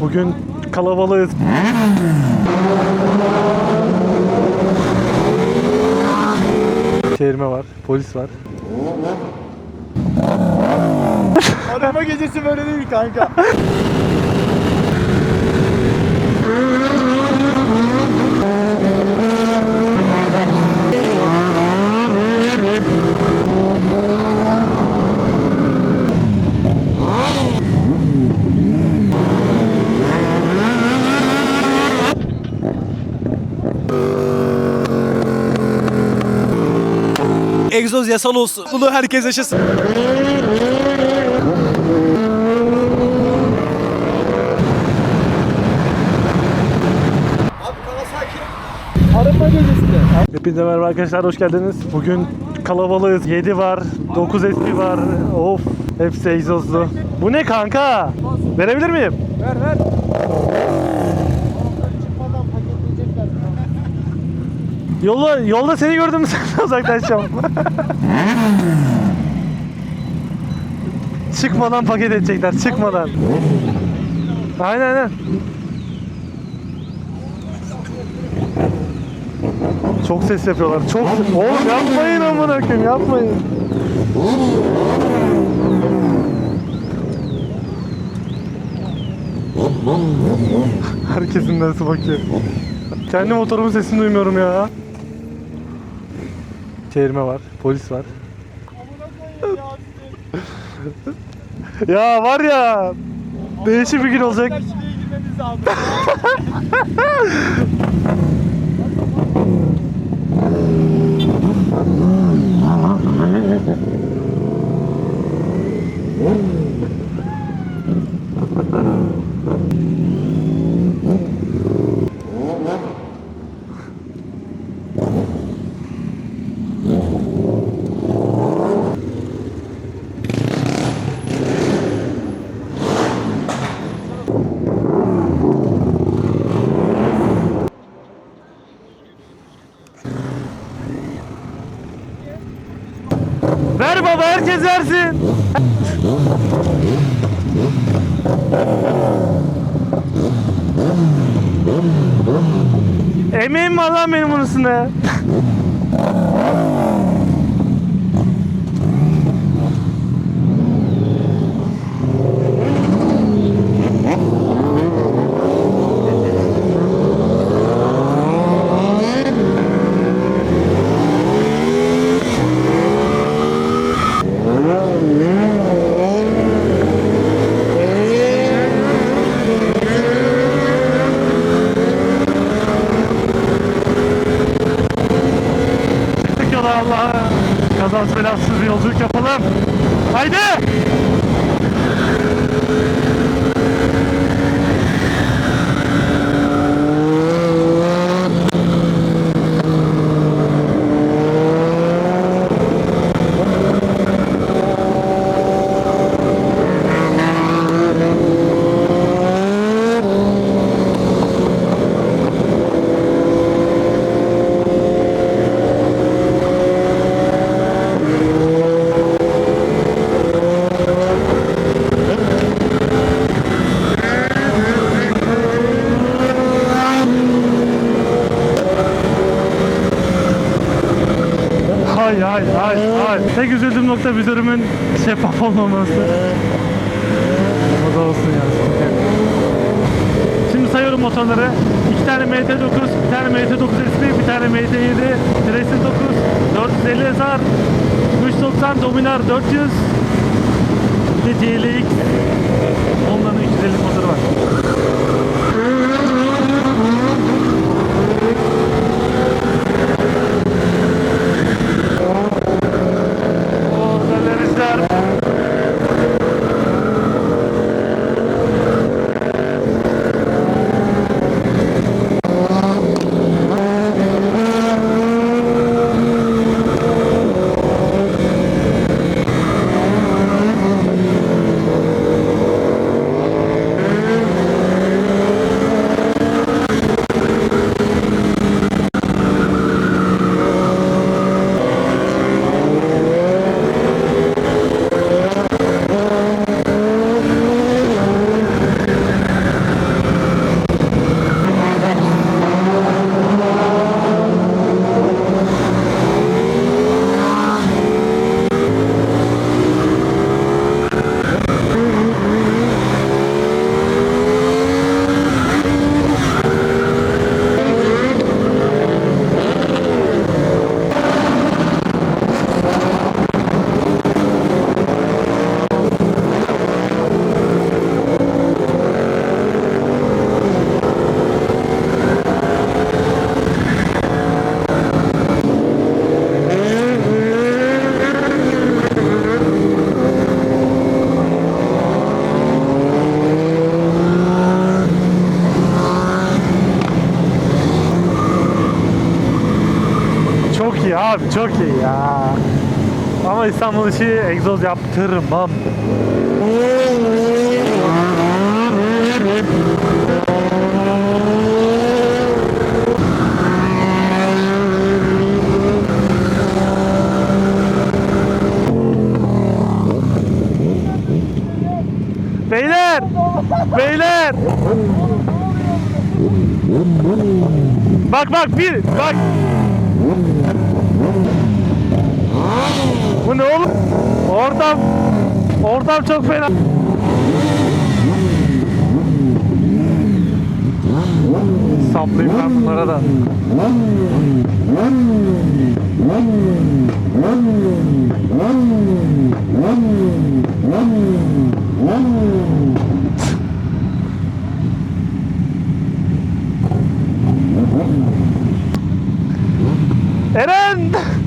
Bugün kalabalığız. Çevirme var, polis var. Araba gecesi böyle değil kanka. Egzoz yasal olsun. Bunu herkes yaşasın. Araba gecesinde. Hepinize merhaba arkadaşlar, hoş geldiniz. Bugün kalabalığız. 7 var, 9 eski var. Of, hepsi egzozlu. Bu ne kanka? Verebilir miyim? Ver ver. Yolda, yolda seni gördüm sen uzaklaşacağım. çıkmadan paket edecekler, çıkmadan. Aynen aynen. Çok ses yapıyorlar. Çok ses. Oğlum yapmayın amına koyayım, yapmayın. Herkesin nasıl bakıyor. Kendi motorumun sesini duymuyorum ya. Çevirme var, polis var. ya var ya. Değişik bir gün olacak. Şuraya girmemiz lazım. Ver versin. Emeğim var lan benim bunun üstüne. Kazasız belasız bir yolculuk yapalım. Haydi. Nokta vizörümün şeffaf olmaması. O da olsun ya. sıkıntı yok. Şimdi sayıyorum motorları. İki tane MT9, bir tane MT9 SP, bir tane MT7, Tracer 9, 450 SR, 390 Dominar 400, bir de CLX. Onların 250 motoru var. O galericiler. Çok iyi ya. Ama İstanbul işi egzoz yaptırmam. Beyler! Beyler! Bak bak bir bak. Bu ne oğlum? Ortam Ortam çok fena. Saplayayım ben bunlara da. Eren!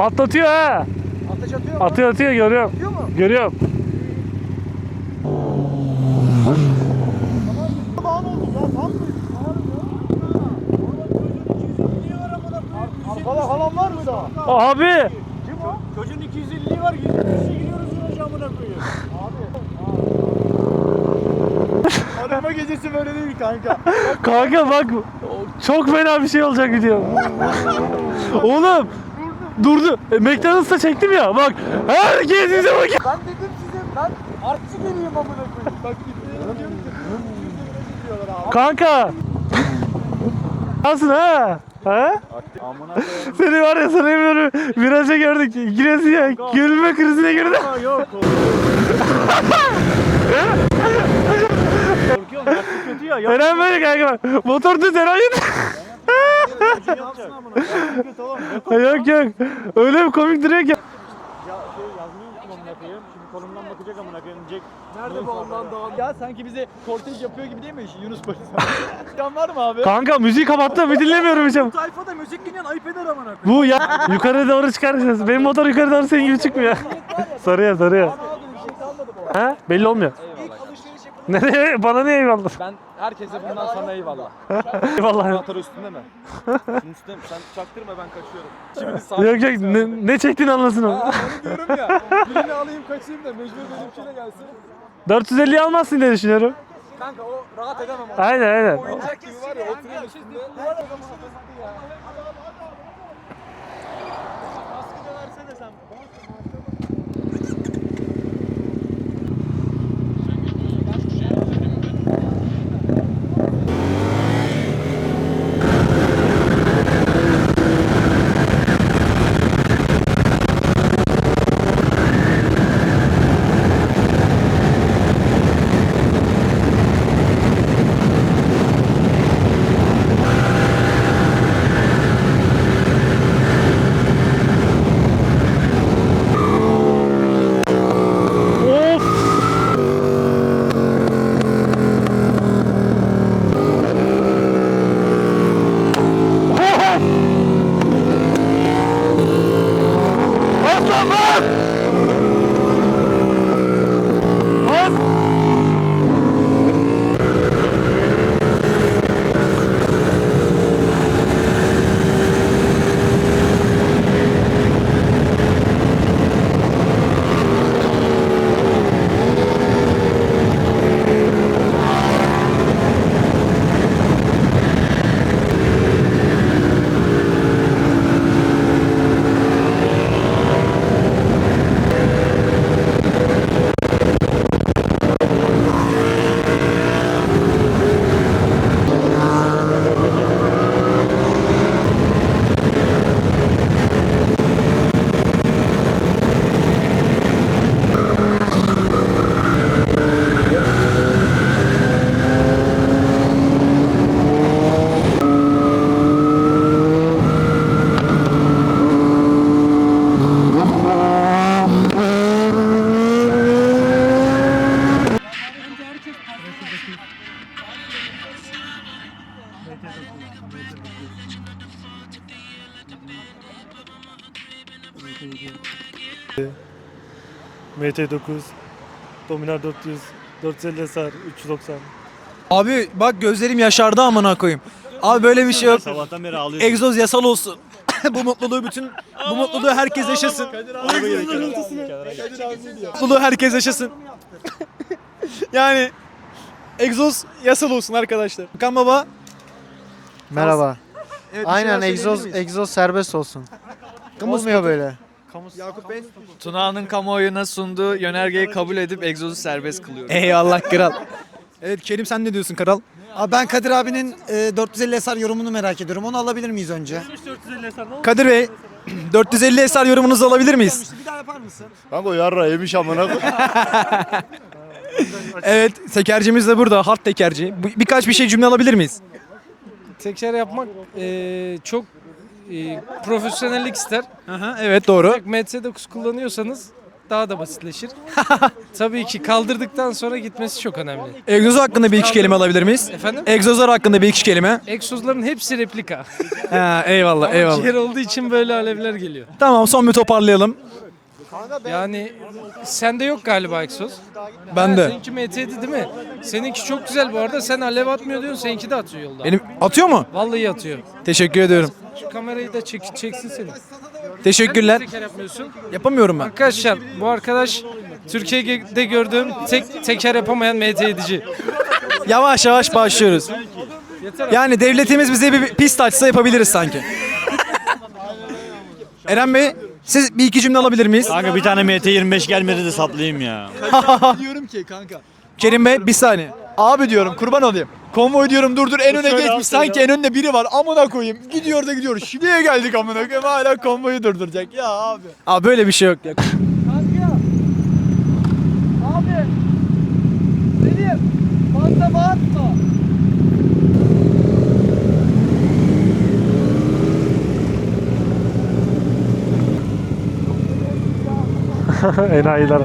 Patlatıyor ha. Ateş atıyor mu? Atıyor atıyor görüyorum. Atıyor mu? Görüyorum. Daha ne oldu ya? Tam? Arkada falan var mı daha? Abi. Kim o? Çocuğun 250'liği var. 100'e giriyoruz viraja amına koyuyor. Abi. Araba gecesi böyle değil kanka. Kanka bak çok fena bir şey olacak video. Oğlum durdu. E, McDonald's'ta çektim ya bak. Herkes bize bak. Ben dedim size ben artçı geleyim amına koyayım. Bak abi. Kanka. Nasılsın ha? Ha? Amına koyayım. Seni var ya sana emiyorum viraja gördük. Giresi ya gülme krizine girdi. Yok. Korkuyorum. Kötü ya. Böyle kanka. Motor düz Eren Yok. yok yok. Öyle bir komik duruyor ki. Ya şey yazmayı unuttum amına koyayım. Şimdi konumdan bakacak amına koyayım. Jack Nerede bu Allah'ın dağın? Ya sanki bize kortej yapıyor gibi değil mi Yunus Polis? Can var mı abi? Kanka müziği kapattım bir dinlemiyorum hocam. Tayfada müzik dinleyen ayıp eder amına koyayım. Bu ya yukarı doğru çıkaracağız. Benim motor yukarı doğru senin gibi çıkmıyor. kalmadı bu. Ha? Belli olmuyor. Yapıldı. Nereye? Bana niye eyvallah? Ben herkese bundan sana eyvallah. Eyvallah. Motor üstünde mi? Şunun üstünde mi? Sen çaktırma ben kaçıyorum. Şimdi sağ Yok yok ne, ne çektiğini anlasın o. Onu diyorum ya. Birini alayım kaçayım da mecbur benimkine gelsin. 450 almazsın diye düşünüyorum. Kanka o rahat edemem onu. Aynen aynen. Oyuncak gibi var ya oturuyor üstünde. Kaskı MT9 Dominar 400 450 SR 390 Abi bak gözlerim yaşardı amına koyayım. Abi böyle bir şey yok. Sabahtan beri ağlıyorsun. Egzoz yasal olsun. bu mutluluğu bütün bu mutluluğu herkes yaşasın. mutluluğu herkes yaşasın. yani egzoz yasal olsun arkadaşlar. Kan baba. Merhaba. Evet, bir Aynen şeyler egzoz söyleyebilir miyiz? egzoz serbest olsun. Olmuyor böyle. Yakup Bey. Tuna'nın kamuoyuna sunduğu yönergeyi kabul edip egzozu serbest kılıyorum. Eyvallah kral. Evet Kerim sen ne diyorsun kral? Abi ben Kadir abinin e, 450 SR yorumunu merak ediyorum. Onu alabilir miyiz önce? 450 SR ne oldu? Kadir Bey 450 eser yorumunuzu alabilir miyiz? Bir daha yapar mısın? Kanka yarra yemiş amına koyayım. Evet tekercimiz de burada hard tekerci. Bu- Birkaç bir şey cümle alabilir miyiz? Teker yapmak eee, çok eee, profesyonellik ister. Aha, evet doğru. Ancak MT9 kullanıyorsanız daha da basitleşir. Tabii ki kaldırdıktan sonra gitmesi çok önemli. Egzoz hakkında bir iki kelime alabilir miyiz? Efendim? Egzozlar hakkında bir iki kelime. Egzozların hepsi replika. Ha, eyvallah eyvallah. Ciğer olduğu için böyle alevler geliyor. Tamam son bir toparlayalım. Yani sende yok galiba egzoz. Ben Ha, de. Seninki MT7 değil mi? Seninki çok güzel bu arada. Sen alev atmıyor diyorsun. Seninki de atıyor yolda. Benim atıyor mu? Vallahi atıyor. Teşekkür ediyorum. Şu kamerayı da çek, çeksin seni. Teşekkürler. Teker yapmıyorsun. Yapamıyorum ben. Arkadaşlar bu arkadaş Türkiye'de gördüğüm tek teker yapamayan MT7'ci. Yavaş yavaş başlıyoruz. Yani devletimiz bize bir pist açsa yapabiliriz sanki. Eren Bey siz bir iki cümle alabilir miyiz? Kanka bir tane MT25 gelmedi de saplayayım ya. Diyorum ki kanka. Kerim Bey bir saniye. Abi diyorum kurban olayım. Konvoy diyorum dur dur en öne geçmiş. Sanki en önde biri var. Amına koyayım. Gidiyor da gidiyor. Şimdiye geldik amına koyayım. Hala konvoyu durduracak. Ya abi. Abi böyle bir şey yok ya. Enayiler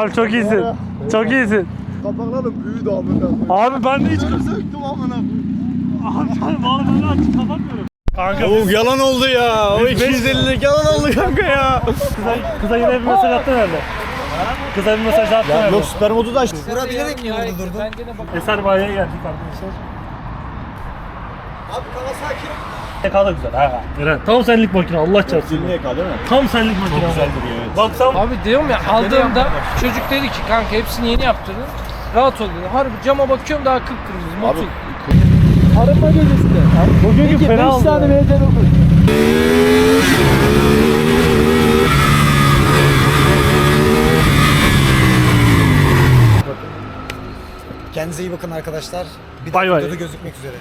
abi. Çok iyisin. Çok iyisin. Kapaklarım büyüdü amına Abi ben de hiç Söktüm amına Abi ben vallahi ben açık kapatmıyorum. Kanka biz, yalan oldu ya. O Biz- biz- 250'lik yalan oldu kanka ya. kıza, kıza yine bir mesaj attın herhalde. Kıza bir mesaj attın herhalde. Yok süper modu da açtı. Bura bilerek mi orada durdun? Ben gene bak. Eser Bayi'ye geldik arkadaşlar. Abi Kawasaki. EK da güzel ha. Eren tam senlik makine Allah çarpsın. EK değil mi? Tam senlik makine. Çok güzeldir evet. Baksam Abi diyorum ya aldığımda çocuk dedi ki kanka hepsini yeni yaptırdın. Rahat ol dedi. Harbi cama bakıyorum daha kıpkırmızı. Motul. Araba gecesinde. bugünkü fena oldu. ya. VT Kendinize iyi bakın arkadaşlar. Bir Bay bay. videoda gözükmek üzere.